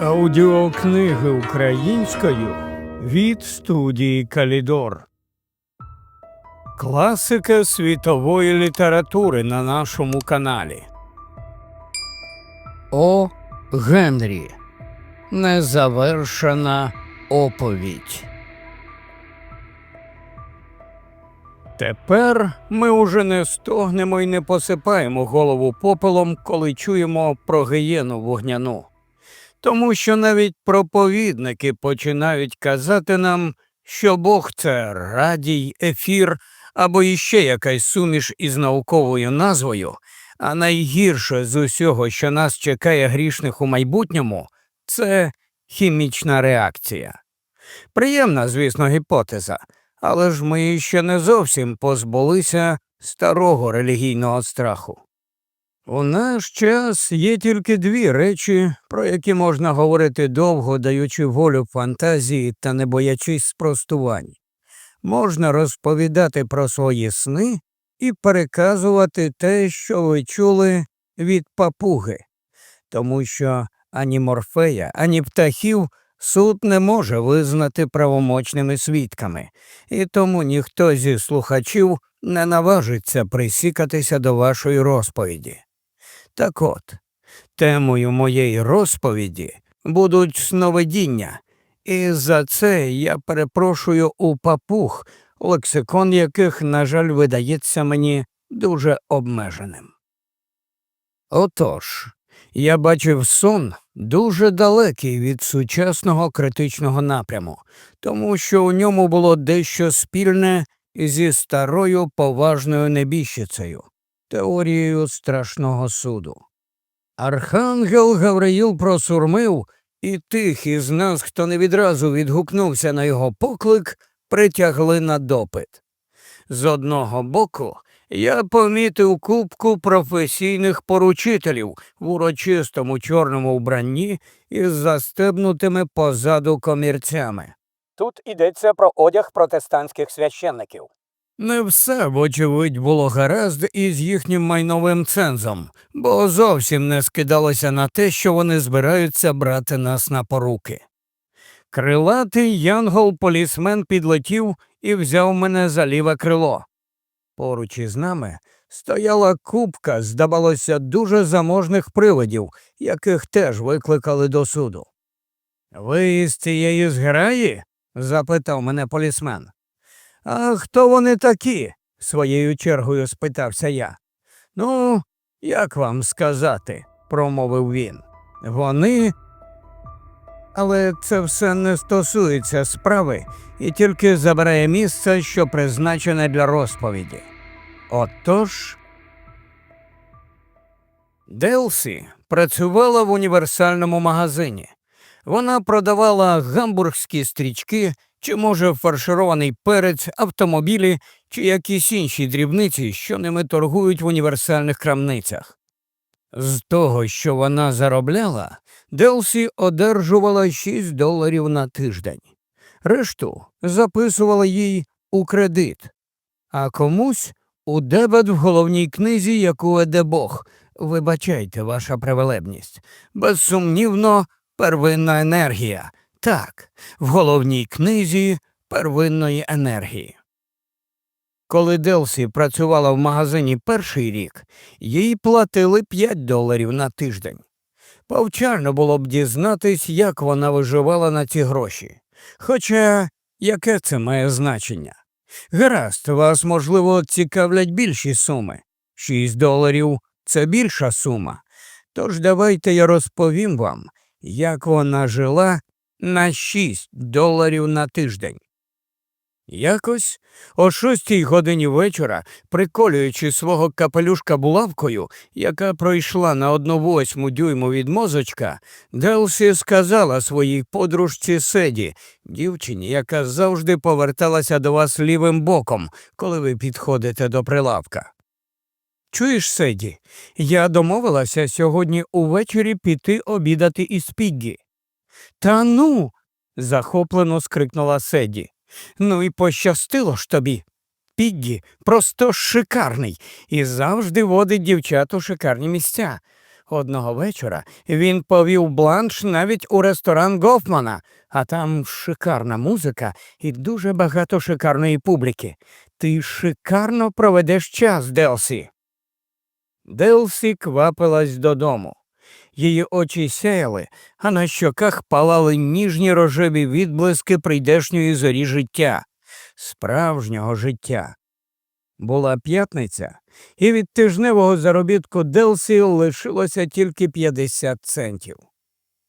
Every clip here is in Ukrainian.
Аудіокниги українською від студії Калідор. Класика світової літератури на нашому каналі. О. Генрі. Незавершена оповідь. Тепер ми уже не стогнемо і не посипаємо голову попелом, коли чуємо про гієну вогняну. Тому що навіть проповідники починають казати нам, що Бог це радій, ефір або іще якась суміш із науковою назвою, а найгірше з усього, що нас чекає грішних у майбутньому, це хімічна реакція. Приємна, звісно, гіпотеза, але ж ми ще не зовсім позбулися старого релігійного страху. У наш час є тільки дві речі, про які можна говорити довго, даючи волю фантазії та не боячись спростувань. Можна розповідати про свої сни і переказувати те, що ви чули від папуги, тому що ані морфея, ані птахів суд не може визнати правомочними свідками, і тому ніхто зі слухачів не наважиться присікатися до вашої розповіді. Так от, темою моєї розповіді будуть сновидіння, і за це я перепрошую у папуг, лексикон яких, на жаль, видається мені дуже обмеженим. Отож, я бачив сон дуже далекий від сучасного критичного напряму, тому що у ньому було дещо спільне зі старою поважною небіжчицею теорією страшного суду. Архангел Гавриїл просурмив, і тих із нас, хто не відразу відгукнувся на його поклик, притягли на допит. З одного боку, я помітив кубку професійних поручителів в урочистому чорному вбранні із застебнутими позаду комірцями. Тут йдеться про одяг протестантських священників. Не все, вочевидь, було гаразд із їхнім майновим цензом, бо зовсім не скидалося на те, що вони збираються брати нас на поруки. Крилатий янгол-полісмен підлетів і взяв мене за ліве крило. Поруч із нами стояла купка, здавалося, дуже заможних привидів, яких теж викликали до суду. Ви із цієї зграї? запитав мене полісмен. А хто вони такі? своєю чергою спитався я. Ну, як вам сказати, промовив він. Вони. Але це все не стосується справи і тільки забирає місце, що призначене для розповіді. Отож. Делсі працювала в універсальному магазині. Вона продавала гамбургські стрічки, чи, може, фарширований перець, автомобілі чи якісь інші дрібниці, що ними торгують в універсальних крамницях. З того, що вона заробляла, Делсі одержувала 6 доларів на тиждень. Решту записувала їй у кредит, а комусь у дебет в головній книзі, яку веде Бог. Вибачайте, ваша превелебність. Безсумнівно, первинна енергія. Так, в головній книзі первинної енергії. Коли Делсі працювала в магазині перший рік, їй платили 5 доларів на тиждень. Повчально було б дізнатись, як вона виживала на ці гроші. Хоча яке це має значення? Гаразд, вас, можливо, цікавлять більші суми. 6 доларів це більша сума. Тож давайте я розповім вам, як вона жила на 6 доларів на тиждень. Якось о шостій годині вечора, приколюючи свого капелюшка булавкою, яка пройшла на одну восьму дюйму від мозочка, Делсі сказала своїй подружці Седі, дівчині, яка завжди поверталася до вас лівим боком, коли ви підходите до прилавка. Чуєш, Седі, я домовилася сьогодні увечері піти обідати із Піггі. Та ну. захоплено скрикнула Седі. Ну і пощастило ж тобі. Піггі просто шикарний і завжди водить дівчат у шикарні місця. Одного вечора він повів бланш навіть у ресторан Гофмана, а там шикарна музика і дуже багато шикарної публіки. Ти шикарно проведеш час, Делсі. Делсі квапилась додому. Її очі сяяли, а на щоках палали ніжні рожеві відблиски прийдешньої зорі життя, справжнього життя. Була п'ятниця, і від тижневого заробітку Делсі лишилося тільки 50 центів.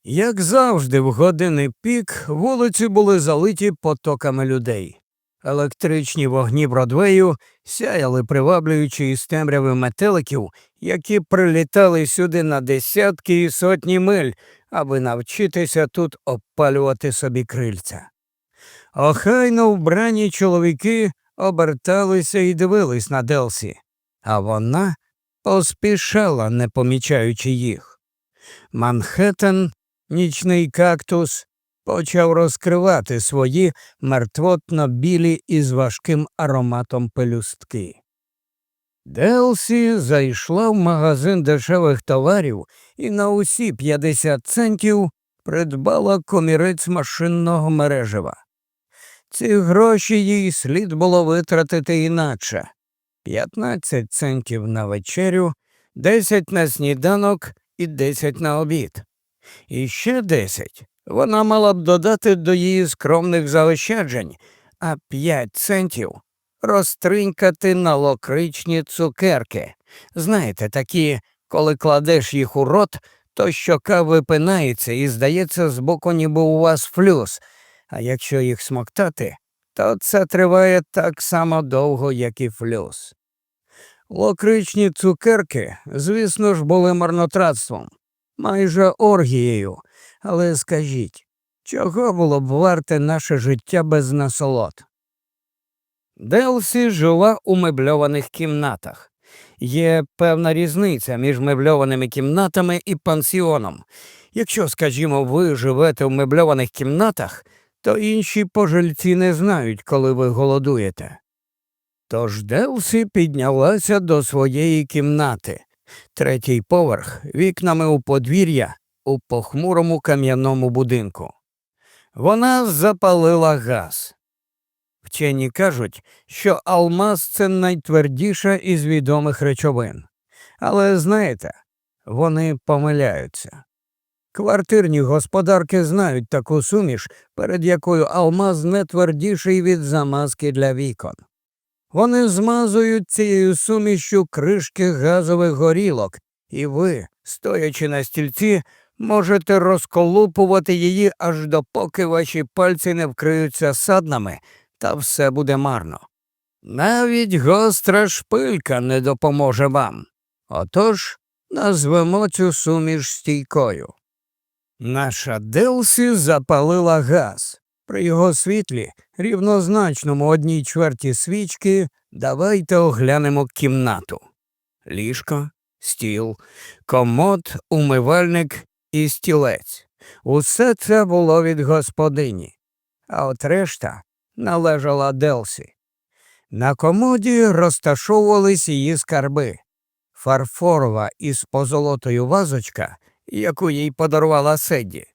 Як завжди, в години пік вулиці були залиті потоками людей. Електричні вогні Бродвею сяяли, приваблюючи із темряви метеликів, які прилітали сюди на десятки і сотні миль, аби навчитися тут обпалювати собі крильця. Охайно вбрані чоловіки оберталися і дивились на Делсі, а вона поспішала, не помічаючи їх. Манхеттен, нічний кактус, почав розкривати свої мертвотно білі із важким ароматом пелюстки. Делсі зайшла в магазин дешевих товарів і на усі 50 центів придбала комірець машинного мережева. Ці гроші їй слід було витратити інакше 15 центів на вечерю, 10 на сніданок і 10 на обід. І ще 10 вона мала б додати до її скромних заощаджень, а 5 центів розтринькати на локричні цукерки. Знаєте, такі, коли кладеш їх у рот, то щока випинається і здається збоку, ніби у вас флюс, а якщо їх смоктати, то це триває так само довго, як і флюс. Локричні цукерки, звісно ж, були марнотратством, майже оргією, але скажіть, чого було б варте наше життя без насолод? Делсі жила у мебльованих кімнатах. Є певна різниця між мебльованими кімнатами і пансіоном. Якщо, скажімо, ви живете в мебльованих кімнатах, то інші пожильці не знають, коли ви голодуєте. Тож Делсі піднялася до своєї кімнати, третій поверх, вікнами у подвір'я у похмурому кам'яному будинку. Вона запалила газ. Вчені кажуть, що алмаз це найтвердіша із відомих речовин. Але знаєте, вони помиляються. Квартирні господарки знають таку суміш, перед якою алмаз не твердіший від замазки для вікон. Вони змазують цією сумішю кришки газових горілок, і ви, стоячи на стільці, можете розколупувати її аж допоки ваші пальці не вкриються саднами, та все буде марно. Навіть гостра шпилька не допоможе вам. Отож назвемо цю суміш стійкою. Наша Делсі запалила газ. При його світлі, рівнозначному одній чверті свічки, давайте оглянемо кімнату. Ліжко, стіл, комод, умивальник і стілець. Усе це було від господині, а от решта належала Делсі. На комоді розташовувались її скарби. Фарфорова із позолотою вазочка, яку їй подарувала Седді,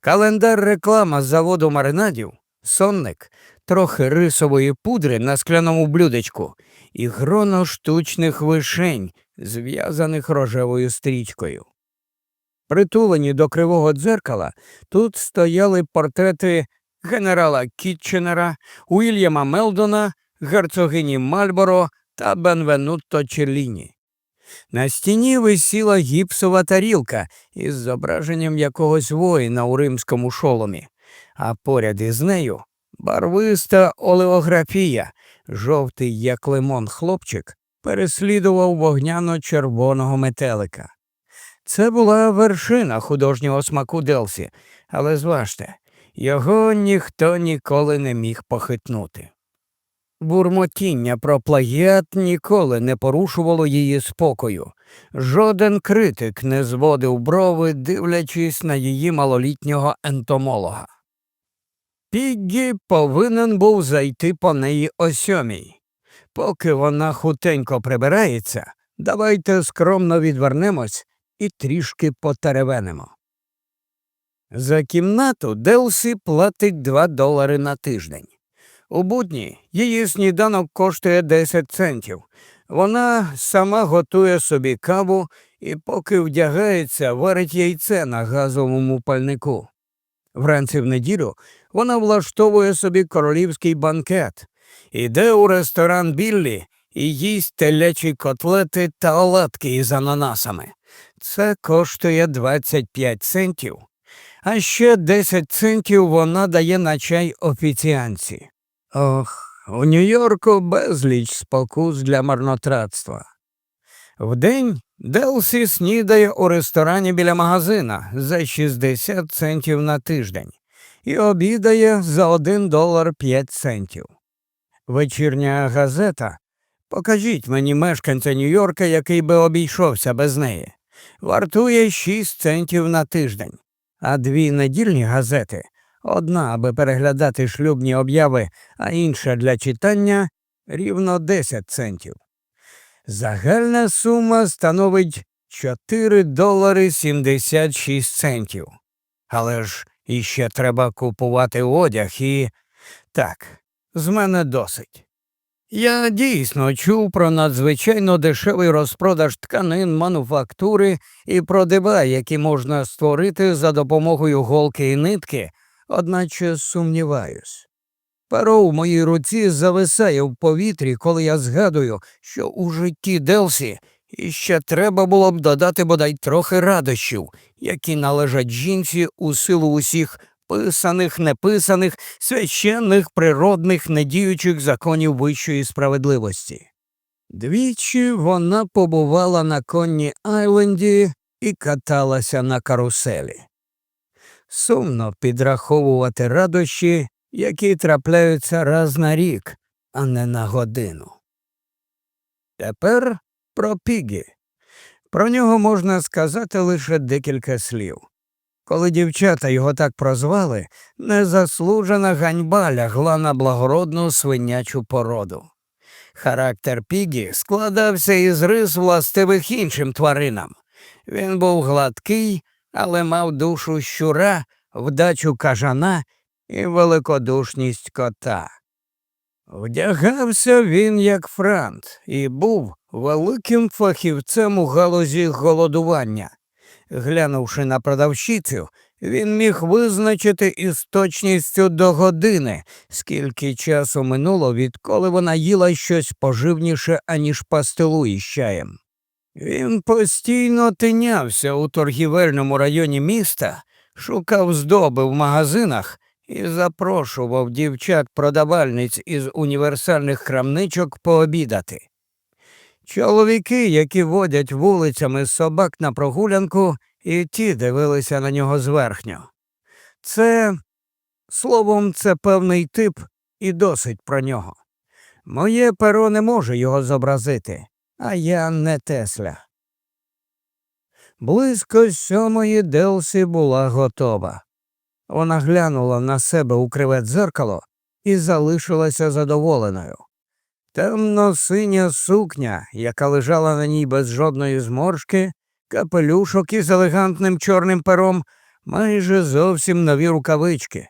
календар реклама з заводу маринадів, сонник, трохи рисової пудри на скляному блюдечку і гроно штучних вишень, зв'язаних рожевою стрічкою. Притулені до кривого дзеркала, тут стояли портрети генерала Кітченера, Уільяма Мелдона, герцогині Мальборо та Бенвенутто Челіні. На стіні висіла гіпсова тарілка із зображенням якогось воїна у римському шоломі, а поряд із нею барвиста олеографія, жовтий як лимон хлопчик, переслідував вогняно-червоного метелика. Це була вершина художнього смаку Делсі, але зважте, його ніхто ніколи не міг похитнути. Бурмотіння про плагіат ніколи не порушувало її спокою. Жоден критик не зводив брови, дивлячись на її малолітнього ентомолога. Піггі повинен був зайти по неї о сьомій. Поки вона хутенько прибирається, давайте скромно відвернемось і трішки потеревенимо. За кімнату Делсі платить 2 долари на тиждень. У будні її сніданок коштує 10 центів. Вона сама готує собі каву і, поки вдягається, варить яйце на газовому пальнику. Вранці в неділю вона влаштовує собі королівський банкет, іде у ресторан Біллі і їсть телячі котлети та оладки із ананасами. Це коштує 25 центів. А ще 10 центів вона дає на чай офіціанці. Ох, у Нью-Йорку безліч спокус для марнотратства. Вдень Делсі снідає у ресторані біля магазина за 60 центів на тиждень і обідає за 1 долар 5 центів. Вечірня газета Покажіть мені мешканця Нью-Йорка, який би обійшовся без неї. Вартує 6 центів на тиждень, а дві недільні газети одна, аби переглядати шлюбні обяви, а інша для читання рівно 10 центів. Загальна сума становить 4 долари 76 центів. Але ж іще треба купувати одяг і. Так, з мене досить. Я дійсно чув про надзвичайно дешевий розпродаж тканин, мануфактури і про дива, які можна створити за допомогою голки і нитки, одначе сумніваюсь. Перо в моїй руці зависає в повітрі, коли я згадую, що у житті Делсі іще треба було б додати бодай трохи радощів, які належать жінці у силу усіх писаних, неписаних, священних, природних, недіючих законів вищої справедливості. Двічі вона побувала на конні Айленді і каталася на каруселі. Сумно підраховувати радощі, які трапляються раз на рік, а не на годину. Тепер про Пігі. Про нього можна сказати лише декілька слів. Коли дівчата його так прозвали, незаслужена ганьба лягла на благородну свинячу породу. Характер Пігі складався із рис властивих іншим тваринам. Він був гладкий, але мав душу щура, вдачу кажана і великодушність кота. Вдягався він як франт і був великим фахівцем у галузі голодування. Глянувши на продавщицю, він міг визначити із точністю до години, скільки часу минуло, відколи вона їла щось поживніше, аніж пастилу із чаєм. Він постійно тинявся у торгівельному районі міста, шукав здоби в магазинах і запрошував дівчат продавальниць із універсальних крамничок пообідати. Чоловіки, які водять вулицями собак на прогулянку, і ті дивилися на нього зверхньо. Це, словом, це певний тип і досить про нього. Моє перо не може його зобразити, а я не Тесля. Близько сьомої Делсі була готова. Вона глянула на себе у криве дзеркало і залишилася задоволеною. Темно синя сукня, яка лежала на ній без жодної зморшки, капелюшок із елегантним чорним пером, майже зовсім нові рукавички.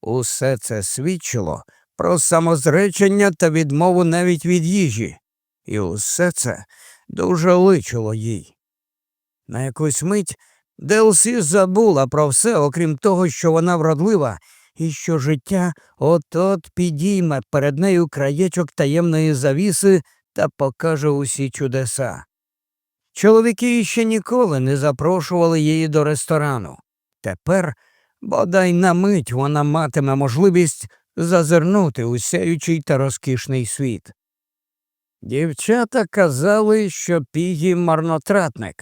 Усе це свідчило про самозречення та відмову навіть від їжі, і усе це дуже личило їй. На якусь мить Делсі забула про все, окрім того, що вона вродлива і що життя от-от підійме перед нею краєчок таємної завіси та покаже усі чудеса. Чоловіки ще ніколи не запрошували її до ресторану. Тепер, бодай на мить вона матиме можливість зазирнути у сяючий та розкішний світ. Дівчата казали, що Пігі марнотратник.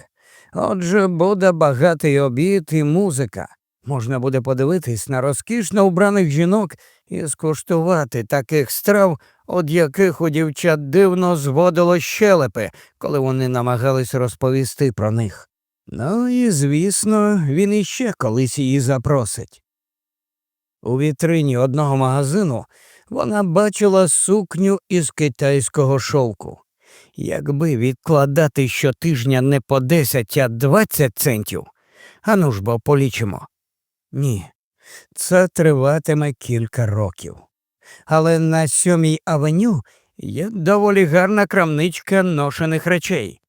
Отже, буде багатий обід і музика. Можна буде подивитись на розкішно вбраних жінок і скуштувати таких страв, від яких у дівчат дивно зводило щелепи, коли вони намагались розповісти про них. Ну і, звісно, він іще колись її запросить. У вітрині одного магазину вона бачила сукню із китайського шовку. Якби відкладати щотижня не по 10, а 20 центів, ану ж бо полічимо. Ні, це триватиме кілька років. Але на сьомій авеню є доволі гарна крамничка ношених речей.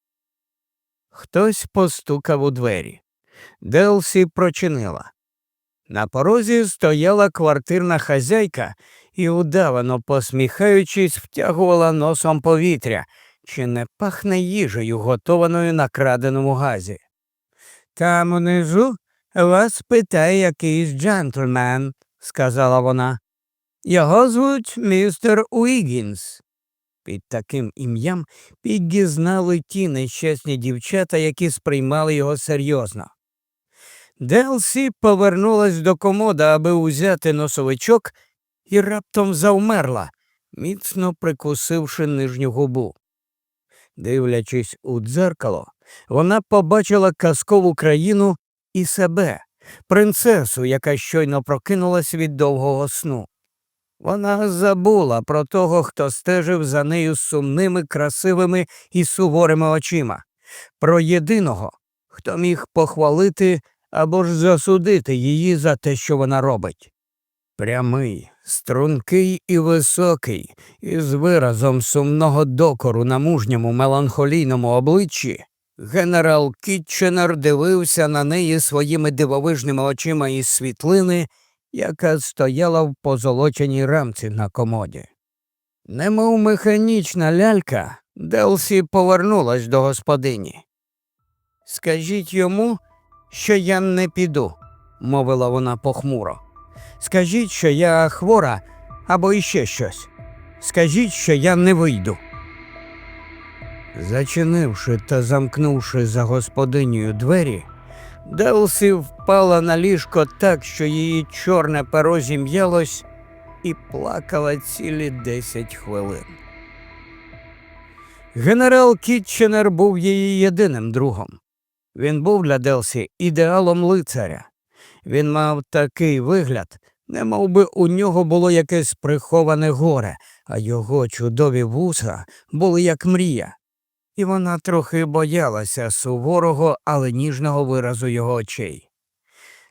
Хтось постукав у двері. Делсі прочинила. На порозі стояла квартирна хазяйка і, удавано посміхаючись, втягувала носом повітря, чи не пахне їжею, готованою на краденому газі. Там унизу вас питає якийсь джентльмен, сказала вона. Його звуть містер Уігінс. Під таким ім'ям Піггі знали ті нещасні дівчата, які сприймали його серйозно. Делсі повернулась до комода, аби узяти носовичок, і раптом завмерла, міцно прикусивши нижню губу. Дивлячись у дзеркало, вона побачила казкову країну і себе, принцесу, яка щойно прокинулась від довгого сну. Вона забула про того, хто стежив за нею сумними, красивими і суворими очима, про єдиного, хто міг похвалити або ж засудити її за те, що вона робить. Прямий, стрункий і високий, із виразом сумного докору на мужньому меланхолійному обличчі, генерал Кітченер дивився на неї своїми дивовижними очима із світлини, яка стояла в позолоченій рамці на комоді. Немов механічна лялька, Делсі повернулась до господині. Скажіть йому, що я не піду, мовила вона похмуро. Скажіть, що я хвора або іще щось. Скажіть, що я не вийду. Зачинивши та замкнувши за господинею двері, Делсі впала на ліжко так, що її чорне перо зім'ялось, і плакала цілі десять хвилин. Генерал Кітченер був її єдиним другом. Він був для Делсі ідеалом лицаря. Він мав такий вигляд, немов би у нього було якесь приховане горе, а його чудові вуса були як мрія. І вона трохи боялася суворого, але ніжного виразу його очей.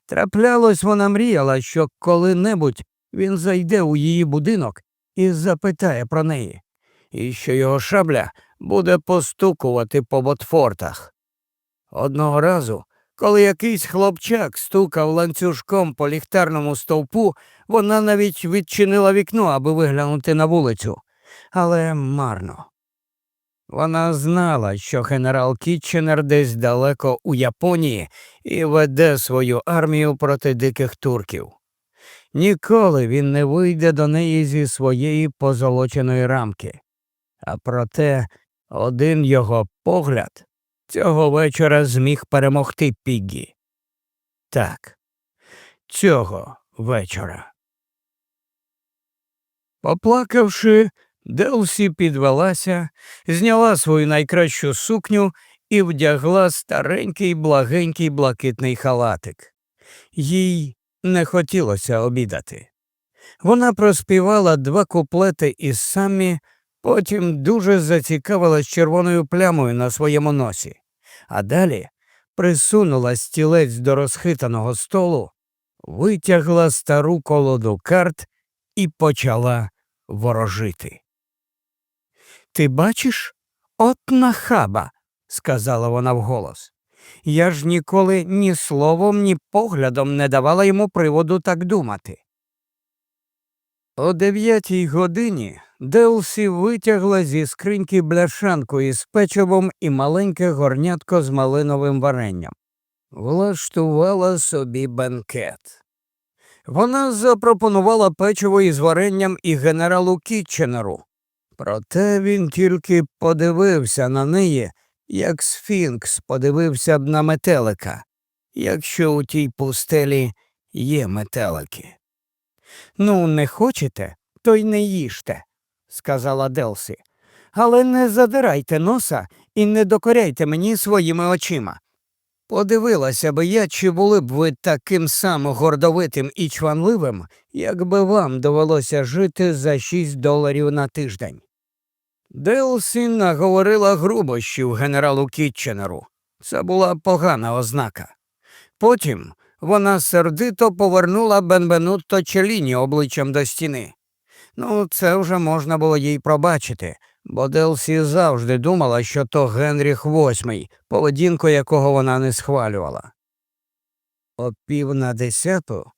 Траплялось, вона мріяла, що коли-небудь він зайде у її будинок і запитає про неї, і що його шабля буде постукувати по ботфортах. Одного разу, коли якийсь хлопчак стукав ланцюжком по ліхтарному стовпу, вона навіть відчинила вікно, аби виглянути на вулицю, але марно. Вона знала, що генерал Кітченер десь далеко у Японії і веде свою армію проти диких турків. Ніколи він не вийде до неї зі своєї позолоченої рамки. А проте один його погляд цього вечора зміг перемогти Піггі. Так, цього вечора. Поплакавши, Делсі підвелася, зняла свою найкращу сукню і вдягла старенький благенький блакитний халатик. Їй не хотілося обідати. Вона проспівала два куплети із самі, потім дуже зацікавилась червоною плямою на своєму носі, а далі присунула стілець до розхитаного столу, витягла стару колоду карт і почала ворожити. Ти бачиш, от нахаба, сказала вона вголос. Я ж ніколи ні словом, ні поглядом не давала йому приводу так думати. О дев'ятій годині Делсі витягла зі скриньки бляшанку із печивом і маленьке горнятко з малиновим варенням. Влаштувала собі бенкет. Вона запропонувала печиво із варенням і генералу Кітченеру. Проте він тільки подивився на неї, як сфінкс подивився б на метелика, якщо у тій пустелі є метелики. Ну, не хочете, то й не їжте, сказала Делсі. Але не задирайте носа і не докоряйте мені своїми очима. Подивилася би я, чи були б ви таким само гордовитим і чванливим, якби вам довелося жити за шість доларів на тиждень. Делсі наговорила грубощів генералу Кітченеру. Це була погана ознака. Потім вона сердито повернула Бенбенутто Челіні обличчям до стіни. Ну, це вже можна було їй пробачити, бо Делсі завжди думала, що то Генріх VIII, поведінку якого вона не схвалювала. О пів на десяту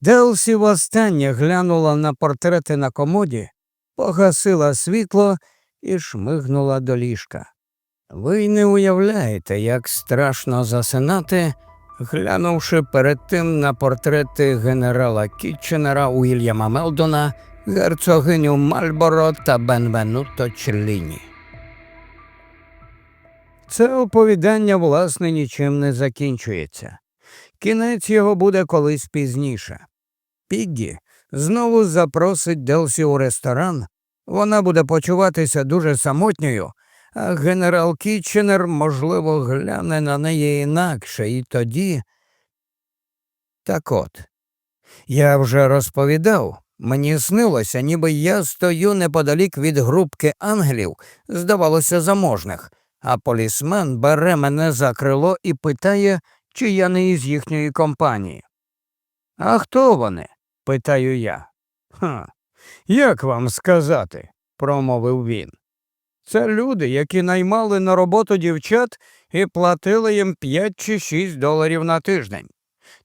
Делсі востаннє глянула на портрети на комоді, погасила світло і шмигнула до ліжка. Ви не уявляєте, як страшно засинати, глянувши перед тим на портрети генерала Кітченера Уільяма Мелдона, герцогиню Мальборо та Бенвенуто Челліні. Це оповідання, власне, нічим не закінчується. Кінець його буде колись пізніше. Піггі знову запросить Делсі у ресторан. Вона буде почуватися дуже самотньою, а генерал Кітченер, можливо, гляне на неї інакше, і тоді. Так от, я вже розповідав, мені снилося, ніби я стою неподалік від групки ангелів, здавалося, заможних, а полісмен бере мене за крило і питає, чи я не із їхньої компанії. А хто вони? питаю я. Ха, як вам сказати? промовив він. Це люди, які наймали на роботу дівчат і платили їм 5 чи 6 доларів на тиждень.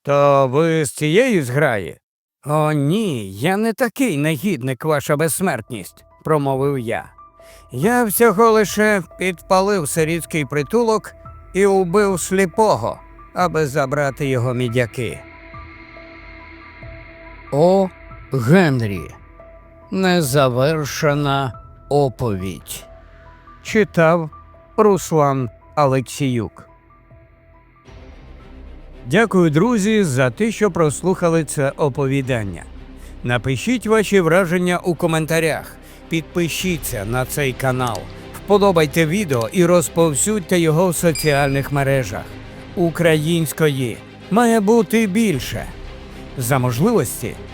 То ви з цієї зграї? О, ні, я не такий негідник, ваша безсмертність, промовив я. Я всього лише підпалив сирітський притулок і убив сліпого, аби забрати його мідяки. О Генрі. Незавершена оповідь. Читав Руслан Алексіюк. Дякую, друзі, за те, що прослухали це оповідання. Напишіть ваші враження у коментарях, підпишіться на цей канал, вподобайте відео і розповсюдьте його в соціальних мережах. Української має бути більше. За можливості